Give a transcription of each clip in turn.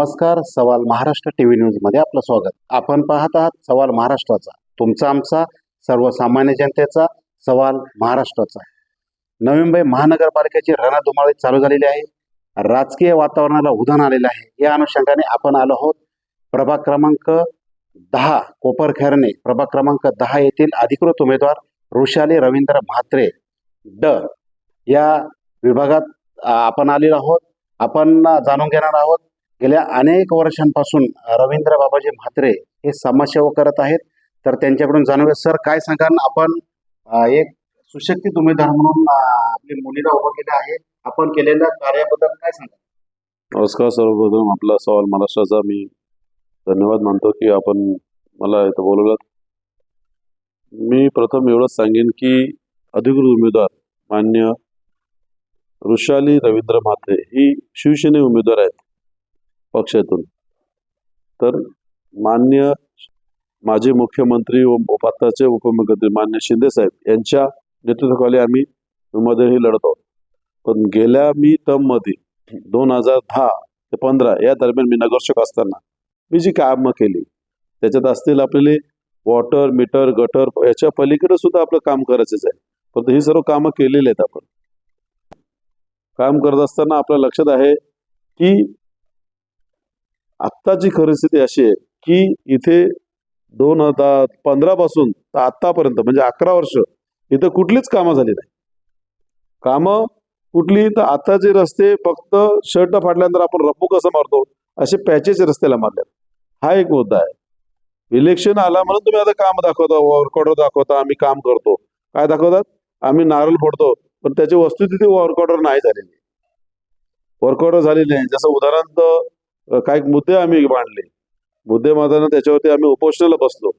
नमस्कार सवाल महाराष्ट्र टीव्ही न्यूजमध्ये आपलं स्वागत. आपण पाहत आहात सवाल महाराष्ट्राचा. तुमचा आमचा सर्वसामान्य जनतेचा सवाल महाराष्ट्राचा. नवी मुंबई महानगरपालिकेची रणधुमाळी चालू झालेली आहे. राजकीय वातावरणाला उधाण आलेलं आहे. या अनुषंगाने आपण आलो आहोत. प्रभाग क्रमांक दहा कोपरखैरणे प्रभाग क्रमांक दहा येथील अधिकृत उमेदवार ऋषाली रवींद्र म्हात्रे ड. या विभागात आपण आलेलो आहोत. आपण जाणून घेणार आहोत गेल्या अनेक वर्षांपासून रवींद्र बाबाजी म्हात्रे हे समाजसेवा करत आहेत. तर त्यांच्याकडून जाणूया. सर काय सांगाल? आपण एक सुशक्तित उमेदवार म्हणून आपली मुलीला उभं केलं आहे. आपण केलेल्या कार्याबद्दल काय सांगाल? नमस्कार सर्वप्रथम. आपला सवाल महाराष्ट्राचा मी धन्यवाद मानतो की आपण मला इथं बोलवलं. मी प्रथम एवढंच सांगेन की अधिकृत उमेदवार मान्य ऋषाली रवींद्र म्हात्रे ही शिवसेने उमेदवार आहेत. पक्षातून. तर मान्य माजी मुख्यमंत्री व आताचे उपमुख्यमंत्री मान्य शिंदेसाहेब यांच्या नेतृत्वाखाली आम्ही मध्ये ही लढत आहोत. पण गेल्या मी टर्ममध्ये दोन हजार दहा ते पंधरा या दरम्यान मी नगरसेवक असताना मी जी कामं केली त्याच्यात असतील आपले वॉटर मीटर गटर याच्या पलीकडे सुद्धा आपलं काम करायचंच आहे. फक्त ही सर्व कामं केलेली आहेत आपण. काम करत असताना आपल्या लक्षात आहे की आत्ताची परिस्थिती अशी आहे की इथे दोन हजार पंधरा पासून तर आत्तापर्यंत म्हणजे अकरा वर्ष इथं कुठलीच कामं झाली नाही. कामं कुठली? तर आताचे रस्ते फक्त शर्ट फाटल्यानंतर आपण रप्पू कसं मारतो? असे पॅचेस रस्त्याला मारले. हा एक मुद्दा आहे. इलेक्शन आला म्हणून तुम्ही आता काम दाखवता वर्कऑर्डर दाखवता आम्ही काम करतो. काय दाखवतात? आम्ही नारळ फोडतो पण त्याची वस्तुस्थिती वर्कऑर्डर नाही झालेली. वर्कआउट झालेली नाही. जसं उदाहरणार्थ काही मुद्दे आम्ही मांडले. मुद्दे मांडताना त्याच्यावरती आम्ही उपोषणाला बसलो.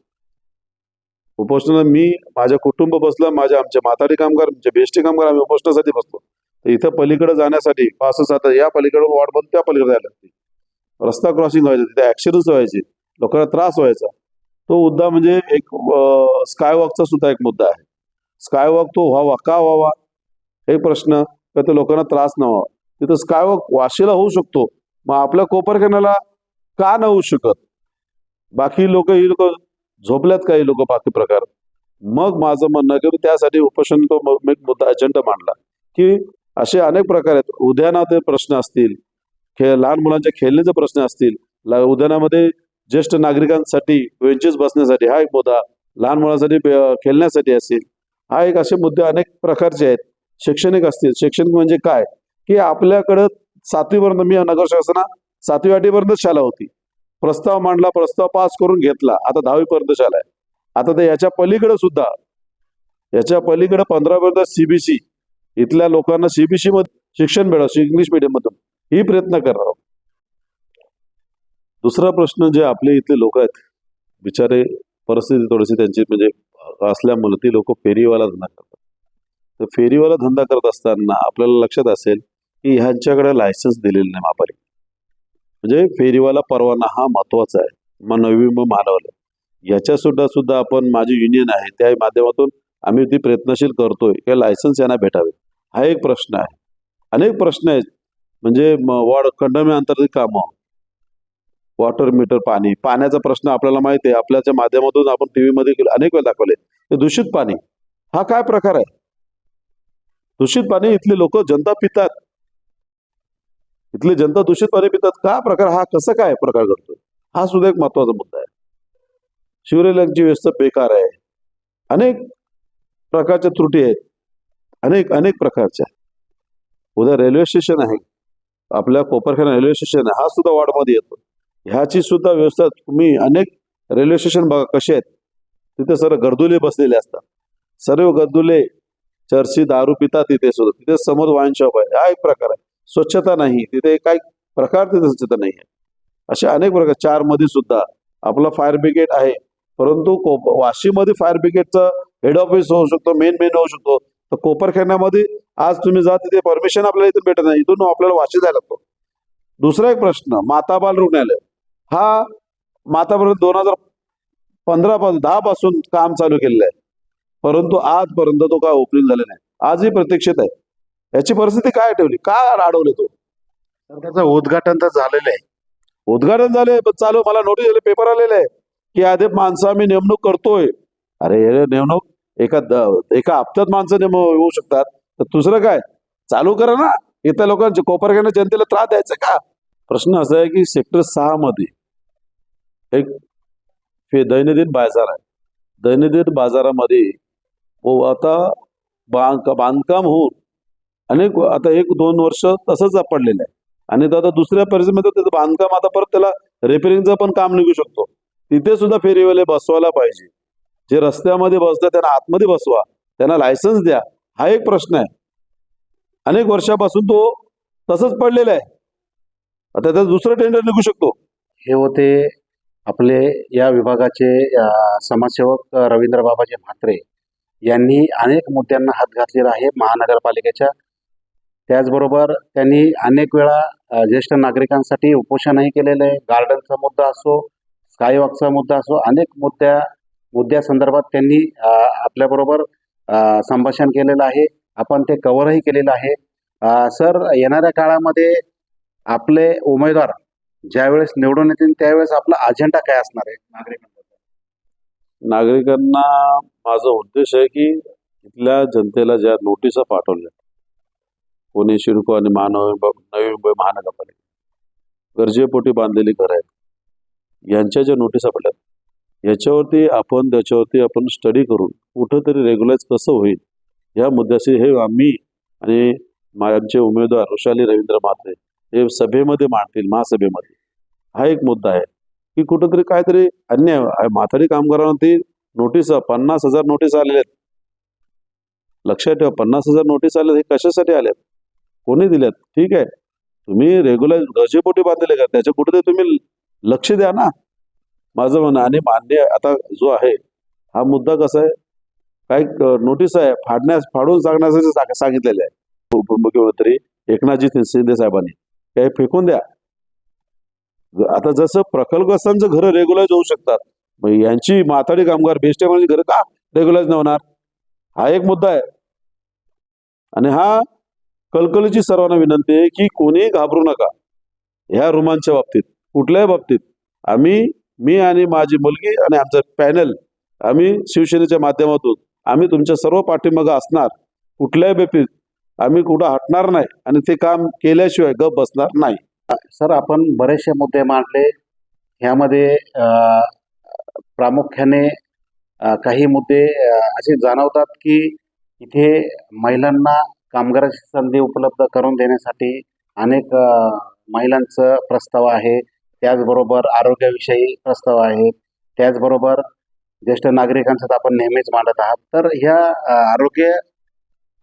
उपोषणाला मी माझ्या कुटुंब बसला माझ्या आमचे म्हातारी कामगार आमचे बेष्टी कामगार आम्ही उपोषणासाठी बसलो. तर इथं पलीकडे जाण्यासाठी पाच सात या पलीकडे वॉर्डमधून त्या पलीकडे जायला लागते रस्ता क्रॉसिंग व्हायचं तिथे ऍक्सिडेंट व्हायचे लोकांना त्रास व्हायचा. तो मुद्दा म्हणजे एक स्कायवॉकचा सुद्धा एक मुद्दा आहे. स्कायवॉक तो व्हावा का व्हावा? हे प्रश्न का ते लोकांना त्रास न व्हावा तिथं स्कायवॉक वाशीला होऊ शकतो मग आपल्या कोपरखान्याला का न होऊ शकत? बाकी लोक ही लोक झोपल्यात काही लोक बाकी प्रकार. मग माझं म्हणणं की मी त्यासाठी उपोषण तो एक मुद्दा अजेंडा मांडला की असे अनेक प्रकार आहेत. उद्यानाचे प्रश्न असतील खेळ लहान मुलांच्या खेळण्याचे प्रश्न असतील उद्यानामध्ये ज्येष्ठ नागरिकांसाठी बेंचेस बसण्यासाठी हा एक मुद्दा लहान मुलांसाठी खेळण्यासाठी असेल. हा एक असे मुद्दे अनेक प्रकारचे आहेत. शैक्षणिक असतील. शैक्षणिक म्हणजे काय? की आपल्याकडं सातवीपर्यंत मी नगर शासना सातवी आठवीपर्यंत शाळा होती. प्रस्ताव मांडला प्रस्ताव पास करून घेतला. आता दहावीपर्यंत शाला आहे. आता ते याच्या पलीकडे सुद्धा याच्या पलीकडे पंधरापर्यंत सीबीसी इथल्या लोकांना सीबीसी मध्ये शिक्षण मिळावं इंग्लिश मिडियम मधून. ही प्रयत्न करणार आहोत. दुसरा प्रश्न जे आपले इथले लोक आहेत बिचारे परिस्थिती थोडीशी त्यांची म्हणजे असल्यामुळे ती लोक फेरीवाला धंदा करतात. तर फेरीवाला धंदा करत असताना आपल्याला लक्षात असेल की ह्यांच्याकडे लायसन्स दिलेलं नाही महापालिका म्हणजे फेरीवाला परवाना हा महत्त्वाचा आहे. मग नवी मग मानवलं याच्या सुद्धा सुद्धा आपण माझी युनियन आहे त्या माध्यमातून आम्ही ती प्रयत्नशील करतोय. की लायसन्स यांना भेटावे. हा एक प्रश्न आहे. अनेक प्रश्न आहेत. म्हणजे वॉड वॉर्ड कंडमी अंतर्गत कामं. वॉटर मीटर पाणी. पाण्याचा प्रश्न आपल्याला माहिती आहे. आपल्याच्या माध्यमातून आपण टी मध्ये अनेक वेळा दाखवले. ते दूषित पाणी. हा काय प्रकार आहे? दूषित पाणी इथली लोक जनता पितात. इथली जनता दूषित पाणी पितात. का प्रकार? हा कसं काय प्रकार घडतो? हा सुद्धा एक महत्त्वाचा मुद्दा आहे. शिवरेल्यांची व्यवस्था बेकार आहे. अनेक प्रकारच्या त्रुटी आहेत. अनेक अनेक प्रकारच्या. उद्या रेल्वे स्टेशन आहे. आपल्या कोपरखाना रेल्वे स्टेशन आहे. हा सुद्धा वॉर्डमध्ये येतो. ह्याची सुद्धा व्यवस्था तुम्ही अनेक रेल्वे स्टेशन बघा कसे आहेत. तिथे सर्व गर्दुले बसलेले असतात. सर्व गर्दुले चर्ची दारू पितात तिथे सुद्धा. तिथे समोर वाईन शॉप आहे. हा एक प्रकार आहे. स्वच्छता नाही. तिथे काही प्रकार तिथे स्वच्छता नाही आहे. असे अनेक प्रकार चारमध्ये सुद्धा आपला फायर ब्रिगेड आहे. परंतु कोप वाशीमध्ये फायर ब्रिगेडचं हेड ऑफिस होऊ शकतो मेन मेन होऊ शकतो. तर कोपरखान्यामध्ये आज तुम्ही जा तिथे परमिशन आपल्याला इथून भेटत नाही. इथून आपल्याला वाशी जायला लागतो. दुसरा एक प्रश्न माताबाल रुग्णालय. हा मातापर्यंत दोन हजार पंधरा पासून दहा पासून काम चालू केलेलं आहे. परंतु आजपर्यंत तो काय ओपनिंग झाला नाही. आजही प्रतीक्षित आहे. याची परिस्थिती काय ठेवली? का अडवले तो? त्याचं उद्घाटन तर झालेलं आहे. उद्घाटन झाले पण चालू मला नोटीस आले पेपर आलेले आहे की आधी माणसं आम्ही नेमणूक करतोय. अरे हे नेमणूक एका द- एका हप्त्यात माणसं नेम होऊ शकतात. तर दुसरं काय? चालू करा ना. इथल्या लोकांचे कोपरगावच्या जनतेला त्रास द्यायचा का? प्रश्न असा आहे की सेक्टर सहा मध्ये एक दैनंदिन बाजार आहे. दैनंदिन बाजारामध्ये व आता बांध बांधकाम होऊन अनेक आता एक दोन वर्ष तसंच पडलेलं आहे. आणि तो आता दुसऱ्या परिस्थितीमध्ये त्याचं बांधकाम आता परत त्याला रिपेअरिंगचं पण काम निघू शकतो. तिथे सुद्धा फेरीवाले बसवायला पाहिजे. जे रस्त्यामध्ये बसतात त्यांना आतमध्ये बसवा. त्यांना लायसन्स द्या. हा एक प्रश्न आहे. अनेक वर्षापासून तो तसंच पडलेला आहे. आता त्याचं दुसरं टेंडर निघू शकतो. हे होते आपले या विभागाचे समाजसेवक रवींद्र बाबाजी म्हात्रे यांनी अनेक मुद्द्यांना हात घातलेला आहे महानगरपालिकेच्या त्याचबरोबर त्यांनी अनेक वेळा ज्येष्ठ नागरिकांसाठी उपोषणही केलेलं आहे. गार्डनचा मुद्दा असो स्कायवॉकचा मुद्दा असो अनेक मुद्द्या मुद्द्यासंदर्भात त्यांनी आपल्याबरोबर संभाषण केलेलं आहे. आपण ते कव्हरही केलेलं आहे. सर येणाऱ्या काळामध्ये आपले उमेदवार ज्यावेळेस निवडून येतील त्यावेळेस आपला अजेंडा काय असणार आहे नागरिकांना नागरिकांना माझा उद्देश आहे की इथल्या जनतेला ज्या नोटिसा पाठवल्या पुणे शिडको आणि महानवी नवी मुंबई महानगरपालिका. गरजेपोटी बांधलेली घरं आहेत. यांच्या ज्या नोटिसा पडल्या याच्यावरती आपण त्याच्यावरती आपण स्टडी करून कुठंतरी रेग्युलाइज कसं होईल या मुद्द्याशी हे आम्ही आणि आमचे उमेदवार वृषाली रवींद्र म्हात्रे हे सभेमध्ये मांडतील महासभेमध्ये. हा एक मुद्दा आहे की कुठंतरी काहीतरी अन्याय म्हातारी कामगारांवरती नोटीस पन्नास हजार नोटीस आलेल्या आहेत. लक्षात ठेवा पन्नास हजार नोटीस आले हे कशासाठी आल्यात कोणी दिल्यात ठीक आहे. तुम्ही रेग्युलर गरजेपोटी बांधलेले का? त्याच्या कुठेतरी तुम्ही लक्ष द्या ना. माझं म्हणणं आणि मान्य आता जो आहे हा मुद्दा कसा आहे? काही नोटीस आहे फाडण्यास फाडून सांगण्यासाठी सांग- सांगितलेलं आहे. उपमुख्यमंत्री एकनाथजी शिंदे साहेबांनी. काही फेकून द्या. आता जसं प्रकल्पग्रस्तांचं घरं रेग्युलाइज होऊ शकतात मग यांची माथाडी कामगार बेस्ट म्हणजे घरं का रेग्युलाइज नाही होणार? हा एक मुद्दा आहे. आणि हा कलकलीची सर्वांना विनंती आहे की कोणीही घाबरू नका. ह्या रुमांच्या बाबतीत कुठल्याही बाबतीत आम्ही मी आणि माझी मुलगी आणि आमचं पॅनल आम्ही शिवसेनेच्या माध्यमातून आम्ही तुमच्या सर्व पाठीमागं असणार कुठल्याही बाबतीत आम्ही कुठं हटणार नाही आणि ते काम केल्याशिवाय गप बसणार नाही. सर आपण बरेचसे मुद्दे मांडले. ह्यामध्ये प्रामुख्याने काही मुद्दे असे जाणवतात की इथे महिलांना कामगाराची संधी उपलब्ध करून देण्यासाठी अनेक महिलांचं प्रस्ताव आहे. त्याचबरोबर आरोग्याविषयी प्रस्ताव आहे. त्याचबरोबर ज्येष्ठ नागरिकांचं आपण नेहमीच मांडत आहात. तर ह्या आरोग्य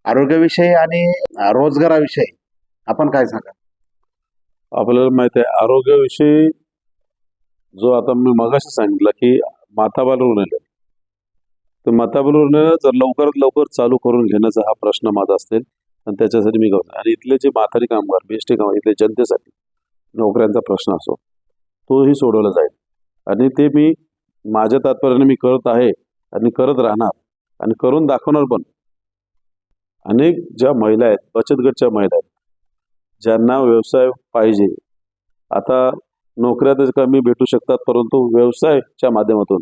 आरोग्याविषयी आणि रोजगाराविषयी आपण काय सांगा आपल्याला माहीत आहे आरोग्याविषयी जो आता मी मगाशी सांगितलं की माताबाल रुग्णालय तर माताबाल जर लवकरात लवकर चालू करून घेण्याचा हा प्रश्न माझा असेल आणि त्याच्यासाठी मी करतो आणि इथले जे म्हातारी कामगार बेस्टी कामगार इथले जनतेसाठी नोकऱ्यांचा प्रश्न असो तोही सोडवला जाईल. आणि ते मी माझ्या तात्पर्याने मी करत आहे आणि करत राहणार आणि करून दाखवणार पण. अनेक ज्या महिला आहेत बचत गटच्या महिला आहेत ज्यांना व्यवसाय पाहिजे. आता नोकऱ्या तर कमी भेटू शकतात परंतु व्यवसायाच्या माध्यमातून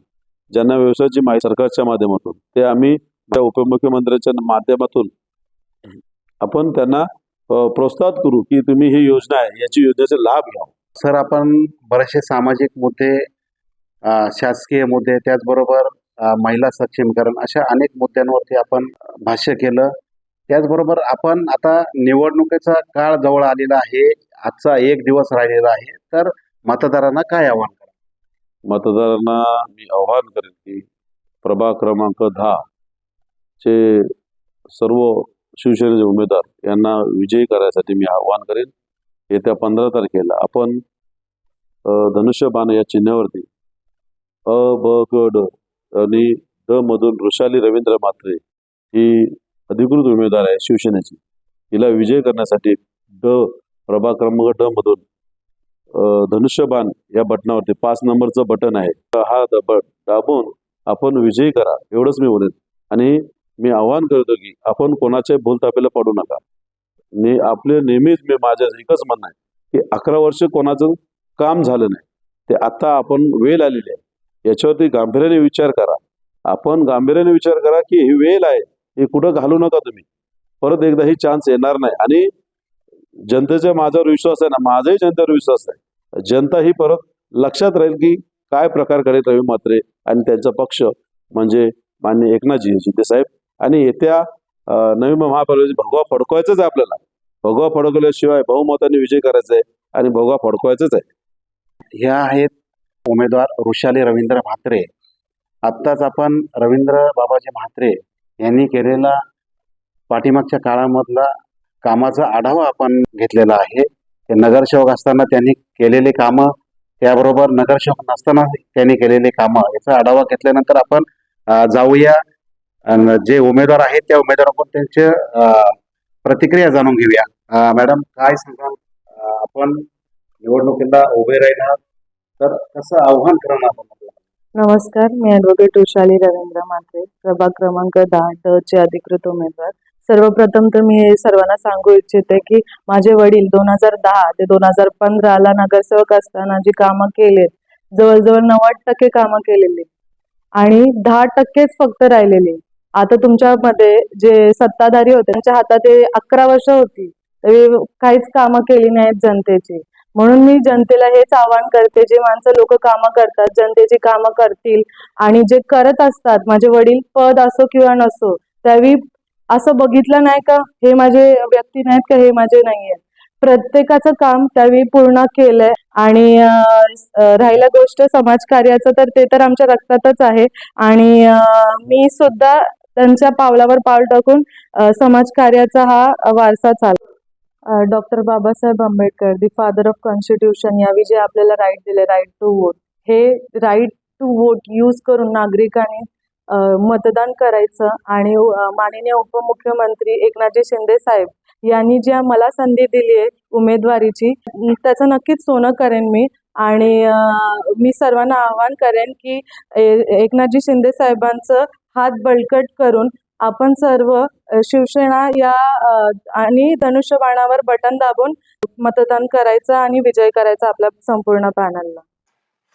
ज्यांना व्यवसायाची माहिती सरकारच्या माध्यमातून ते आम्ही त्या उपमुख्यमंत्र्यांच्या माध्यमातून आपण त्यांना प्रोत्साहित करू की तुम्ही ही योजना आहे याची योजनेचा लाभ घ्या. सर आपण बरेचसे सामाजिक मुद्दे शासकीय मुद्दे त्याचबरोबर महिला सक्षमीकरण अशा अनेक मुद्द्यांवरती आपण भाष्य केलं. त्याचबरोबर आपण आता निवडणुकीचा काळ जवळ आलेला आहे आजचा एक दिवस राहिलेला आहे तर मतदारांना काय आव्हान मतदारांना मी आवाहन करेन की प्रभाग क्रमांक दहा चे सर्व शिवसेनेचे उमेदवार यांना विजयी करायसाठी मी आवाहन करेन. येत्या पंधरा तारखेला आपण धनुष्यबाण या चिन्हावरती अ ब ग ड आणि ड मधून ऋषाली रवींद्र म्हात्रे ही अधिकृत उमेदवार आहे शिवसेनेची. हिला विजय करण्यासाठी ड प्रभाग क्रमांक ड मधून धनुष्यबाण या बटनावरती पाच नंबरचं बटन आहे. हा बट दाबून आपण विजयी करा एवढंच मी बोलेन. आणि मी आवाहन करतो की आपण कोणाच्या भूलतापेला पडू नका. ने आपले नेहमीच मी माझ्या एकच म्हणणं आहे की अकरा वर्ष कोणाचं काम झालं नाही ते आता आपण वेळ आलेली आहे. याच्यावरती गांभीर्याने विचार करा. आपण गांभीर्याने विचार करा की ही वेळ आहे हे कुठं घालू नका तुम्ही. परत एकदा ही चान्स येणार नाही. आणि जनतेचा माझ्यावर विश्वास आहे ना माझाही जनतेवर विश्वास आहे. जनता ही परत लक्षात राहील की काय प्रकार करेल रवी म्हात्रे आणि त्यांचा पक्ष म्हणजे मान्य एकनाथजी शिंदे साहेब. आणि येत्या नवी महापालिकेची भगवा फडकवायचंच आहे आपल्याला. भगवा फडकवल्याशिवाय बहुमताने विजय करायचा आहे आणि भगवा फडकवायचंच आहे. ह्या आहेत उमेदवार ऋषाली रवींद्र म्हात्रे. आत्ताच आपण रवींद्र बाबाजी म्हात्रे यांनी केलेला पाठीमागच्या काळामधला कामाचा आढावा आपण घेतलेला आहे. ते नगरसेवक असताना त्यांनी केलेले कामं त्याबरोबर नगरसेवक नसताना त्यांनी केलेले कामं. याचा आढावा घेतल्यानंतर आपण जाऊया. जे उमेदवार आहेत त्या उमेदवाराकडून त्यांच्या प्रतिक्रिया जाणून घेऊया. मॅडम काय सांगाल? आपण निवडणुकीला उभे राहिला तर कसं आव्हान करणार आपण नमस्कार मी ऍडव्होकेट उशाली रवींद्र म्हात्रे प्रभाग क्रमांक दहा ड चे अधिकृत उमेदवार. सर्वप्रथम तर मी हे सर्वांना सांगू इच्छिते की माझे वडील दोन हजार दहा ते दोन हजार पंधराला नगरसेवक असताना जी कामं केलेत जवळजवळ नव्वद टक्के कामं केलेली. आणि दहा टक्केच फक्त राहिलेली. आता तुमच्यामध्ये जे सत्ताधारी होते त्यांच्या हातात ते अकरा वर्ष होती. तरी काहीच कामं केली नाहीत जनतेची. म्हणून मी जनतेला हेच आवाहन करते जे माणसं लोक कामं करतात जनतेची कामं करतील आणि जे करत असतात माझे वडील पद असो किंवा नसो त्यावेळी असं बघितलं नाही का? हे माझे व्यक्ती नाहीत का? हे माझे नाही आहेत प्रत्येकाचं काम त्यावेळी पूर्ण केलंय. आणि राहिला गोष्ट समाजकार्याचं तर ते तर आमच्या रक्तातच आहे. आणि मी सुद्धा त्यांच्या पावलावर पाऊल टाकून समाजकार्याचा हा वारसा चाल doctor Babasaheb Ambedkar the father of constitution यावेळी जे आपल्याला राईट दिले राईट टू वोट. हे राईट टू वोट यूज करून नागरिकांनी मतदान करायचं आणि माननीय उपमुख्यमंत्री एकनाथजी शिंदे साहेब यांनी ज्या मला संधी दिली आहे उमेदवारीची त्याचं नक्कीच सोनं करेन मी आणि मी सर्वांना आवाहन करेन की एकनाथजी शिंदे साहेबांचं हात बळकट करून आपण सर्व शिवसेना या आणि धनुष्यबाणावर बटन दाबून मतदान करायचं आणि विजय करायचा आपल्या संपूर्ण पॅनलला